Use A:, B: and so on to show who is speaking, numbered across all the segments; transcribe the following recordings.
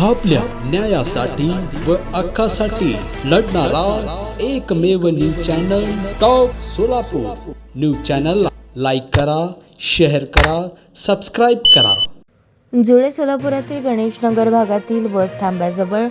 A: आपल्या न्यायासाठी व हक्कासाठी लढणारा एकमेव news channel top Solapur. News चॅनलला लाईक करा शेअर करा सबस्क्राईब करा.
B: जुळे सोलापुरातील गणेशनगर भागातील बस थांब्याजवळ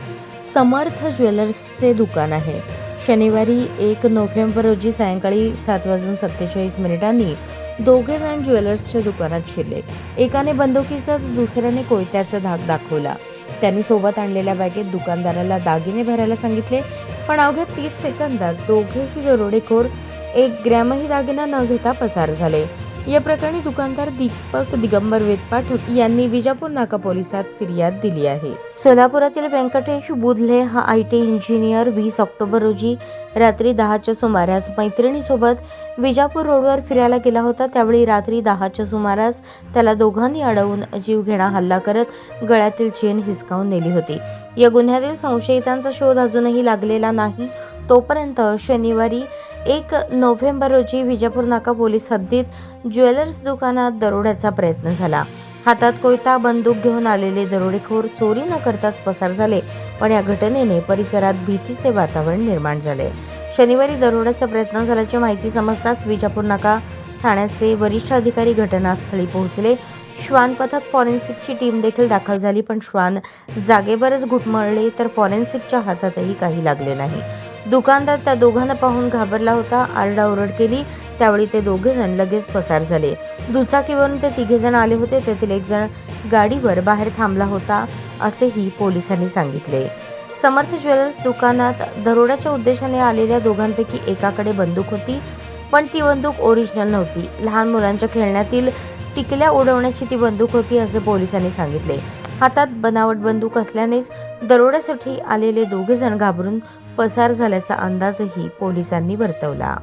B: समर्थ ज्वेलर्सचे दुकान आहे. शनिवारी एक नोव्हेंबर रोजी सायंकाळी सात वाजून सत्तेचाळीस मिनिटांनी दोघे जण ज्वेलर्सच्या दुकानात शिरले. एकाने बंदुकीचा तर दुसऱ्याने कोयत्याचा धाक दाखवला. त्यांनी सोबत आणलेल्या बॅगेत दुकानदाराला दागिने भरायला सांगितले. पण अवघ्या तीस सेकंदात दोघेही दरोडेखोर एक ग्रॅमही दागिना न घेता पसार झाले. या प्रकरणी दुकानदार दीपक दिगंबर वेदपाठ यांनी विजापूर नाका पोलिसात फिर्याद दिली आहे. सोलापुरातील व्यंकटेश बुधले हा आय टी इंजिनियर वीस ऑक्टोबर रोजी रात्री दहाच्या सुमारास मैत्रिणीसोबत विजापूर रोडवर फिरायला गेला होता. त्यावेळी रात्री दहाच्या सुमारास त्याला दोघांनी अडवून जीवघेणा हल्ला करत गळ्यातील चेन हिसकावून नेली होती. या गुन्ह्यातील संशयितांचा शोध अजूनही लागलेला नाही. तोपर्यंत शनिवारी एक नोव्हेंबर रोजी विजापूर नाका पोलीस हद्दीत ज्वेलर्स दुकानात दरोड्याचा प्रयत्न झाला. हातात कोयता बंदूक घेऊन आलेले दरोडेखोर चोरी न करताच पसार झाले पण या घटनेने परिसरात भीतीचे वातावरण निर्माण झाले. शनिवारी दरोड्याचा प्रयत्न झाल्याची माहिती समजताच विजापूर नाका ठाण्याचे वरिष्ठ अधिकारी घटनास्थळी पोहोचले श्वान पथक फॉरेन्सिकची टीम देखील दाखल झाली पण श्वान जागेवरच घुटमळले तर फॉरेन्सिकच्या हातातही काही लागले नाही. दुकानदार त्या दोघांना पाहून घाबरला होता आरडाओरड केली त्यावेळी ते दोघे जण लगेच पसार झाले. दुचाकीवरून ते तिघे जण आले होते त्यातील एक जण गाडीवर बाहेर थांबला होता असेही पोलिसांनी सांगितले. समर्थ ज्वेलर्स दुकानात दरोड्याच्या उद्देशाने आलेल्या दोघांपैकी एकाकडे बंदूक होती पण ती बंदूक ओरिजिनल नव्हती. लहान मुलांच्या खेळण्यातील टिकल्या उडवण्याची ती बंदूक होती असे पोलिसांनी सांगितले. हातात बनावट बंदूक असल्यानेच दरोड्यासाठी आलेले दोघे जण घाबरून पसार झाल्याचा अंदाजही पोलिसांनी वर्तवला.